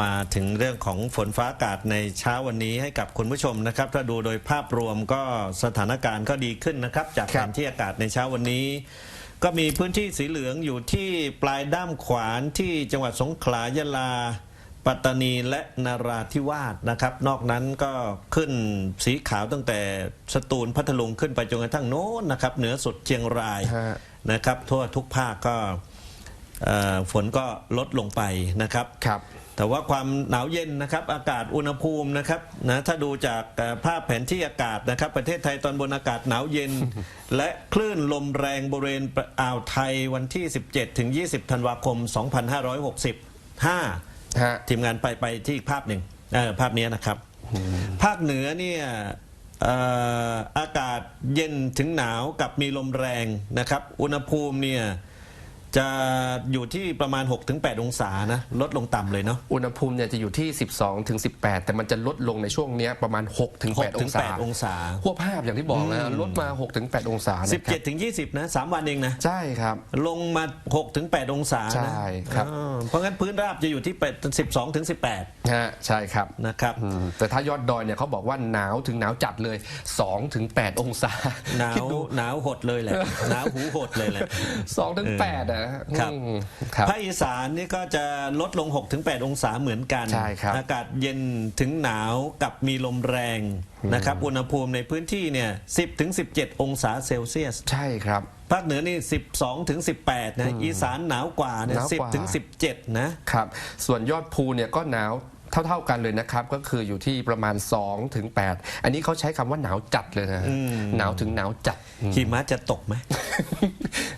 มาถึงเรื่องของฝนฟ้าอากาศในเช้าวันนี้ให้กับคุณผู้ชมนะครับ ถ้าดูโดยภาพรวมก็สถานการณ์ก็ดีขึ้นนะครับ จากครัแผบนที่อากาศในเช้าวันนี้ ก็มีพื้นที่สีเหลืองอยู่ที่ปลายด้ามขวานที่จังหวัดสงขลายะลา ปัตตานีและนราธิวาสนะครับ นอกนั้นก็ขึ้นสีขาวตั้งแต่สตูลพัทลุงขึ้นไปจนกระทั่งโน้นนะครับ เหนือสุดเชียงรายฮะนะครับ ทั่วทุกภาคก็เอ่อ ฝนก็ลดลงไปนะครับครับ แต่ว่าความหนาวเย็นนะครับอากาศอุณหภูมินะครับนะถ้าดูจากเอ่อภาพแผนที่อากาศนะครับ ประเทศไทยตอนบนอากาศหนาวเย็น และคลื่นลมแรงบริเวณอ่าวไทยวันที่ 17ถึง20 ธันวาคม 2565ฮะทีมงานไปไปที่อีกภาพหนึ่งเออภาพนี้นะครับ ภาคเหนือเนี่ยเอ่ออากาศเย็นถึงหนาวกับมีลมแรงนะครับ อุณหภูมิเนี่ย จะอยู่ที่ประมาณ 6-8 องศานะ ลดลงต่ำเลยเนาะ อุณหภูมิเนี่ยจะอยู่ที่ 12ถึง18 แต่มันจะลดลงในช่วงเนี้ยประมาณ6ถึง8 6อถึงงศา8องศาพวกภาพอย่างที่บอกนะลดมา6ถึง8องศานะครับ17ถึง20 นะ3วันเองนะ ใช่ครับ ลงมา6ถึง8องศานะใช่ครับอ่าเพราะงั้นพื้นราบจะอยู่ที่8 12ถึงฮะใช่ครับ18นะครับอืมแต่ถ้ายอดดอยเนี่ยเขาบอกว่าหนาวถึงหนาวจัดเลย2ถึง8องศาหนาวคิดดูหนาวหดเลยแหละหนาวหูหดเลยแหละ2ถึง8อะครับ อืมครับ ภาคอีสานนี่ก็จะลดลง 6-8 องศาเหมือนกัน ใช่ครับอากาศเย็นถึงหนาวกับมีลมแรงนะครับ อุณหภูมิในพื้นที่เนี่ย 10-17 องศาเซลเซียส ใช่ครับ ภาคเหนือนี่ 12ถึง18 นะ อีสานหนาวกว่าเนี่ยหนาวกว่า 10ถึง17 นะ ครับ ส่วนยอดภูเนี่ยก็หนาว เท่า ๆกันเลยนะครับ ก็คืออยู่ที่ประมาณ2ถึง8อันนี้เขาใช้คำว่าหนาวจัดเลยนะหนาวถึงหนาวจัดอืมหิมะจะตกไหม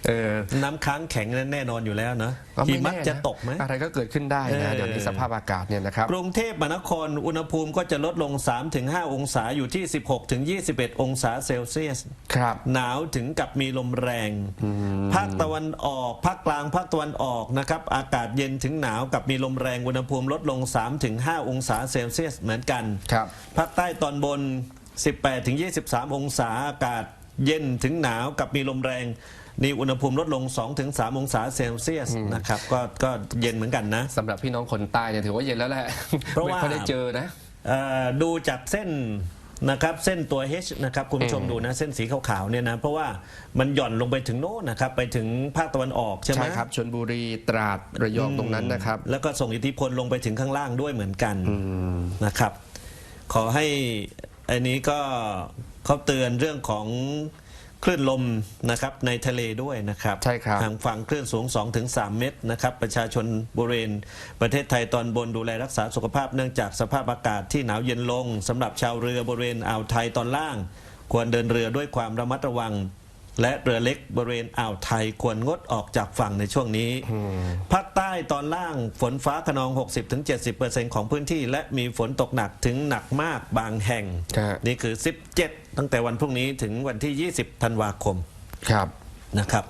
เออ น้ำค้างแข็งนั้นแน่นอนอยู่แล้วเนอะก็หิไแน่มะนจะตกไหม อะไรก็เกิดขึ้นได้เอนะอเดี๋ยวนี้สภาพอากาศเนี่ยนะครับ กรุงเทพมหานครอุณหภูมิก็จะลดลง 3-5 องศาอยู่ที่ 16-21 องศาเซลเซียส ครับ หนาวถึงกับมีลมแรง ภาคตะวันออก ภาคกลาง ภาคตะวันออกนะครับ อากาศเย็นถึงหนาวกับมีลมแรง อุณหภูมิลดลง 3-5องศาเซลเซียสเหมือนกันครับภาคใต้ตอนบน 18-23 องศาอากาศเย็นถึงหนาวกับมีลมแรงนี่อุณหภูมิลดลง 2-3 องศาเซลเซียสนะครับก็ก็เย็นเหมือนกันนะสำหรับพี่น้องคนใต้เนี่ยถือว่าเย็นแล้วแหละเพราะว่าไม่ค่อยได้เจอนะ เอ่อดูจากเส้น นะครับเส้นตัว H นะครับคุณผู้ชมดูนะเส้นสีขาวๆเนี่ยนะเพราะว่ามันหย่อนลงไปถึงโน้นนะครับไปถึงภาคตะวันออกใช่ไหมใช่ครับชนบุรีตราดระยองตรงนั้นนะครับ แล้วก็ส่งอิทธิพลลงไปถึงข้างล่างด้วยเหมือนกันนะครับ ขอให้อันนี้ก็เขาเตือนเรื่องของ คลื่นลมนะครับในทะเลด้วยนะครับใช่ครับทางฝั่งคลื่นสูง 2-3 เมตรนะครับประชาชนบริเวณประเทศไทยตอนบนดูแลรักษาสุขภาพเนื่องจากสภาพอากาศที่หนาวเย็นลงสำหรับชาวเรือบริเวณอ่าวไทยตอนล่าง ควรเดินเรือด้วยความระมัดระวัง และเรือเล็กบริเวณอ่าวไทยควรงดออกจากฝั่งในช่วงนี้ ภาคใต้ตอนล่างฝนฟ้าขนอง 60-70%ของพื้นที่ และมีฝนตกหนักถึงหนักมากบางแห่งครับนี่คือ 17 ตั้งแต่วันพรุ่งนี้ถึงวันที่ 20 ธันวาคมครับนะครับ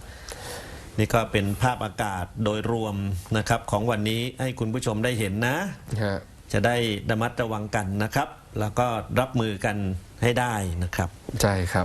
นี่ก็เป็นภาพอากาศโดยรวมนะครับของวันนี้ให้คุณผู้ชมได้เห็นนะฮะจะได้ระมัดระวังกันนะครับ แล้วก็รับมือกันให้ได้นะครับ ใช่ครับ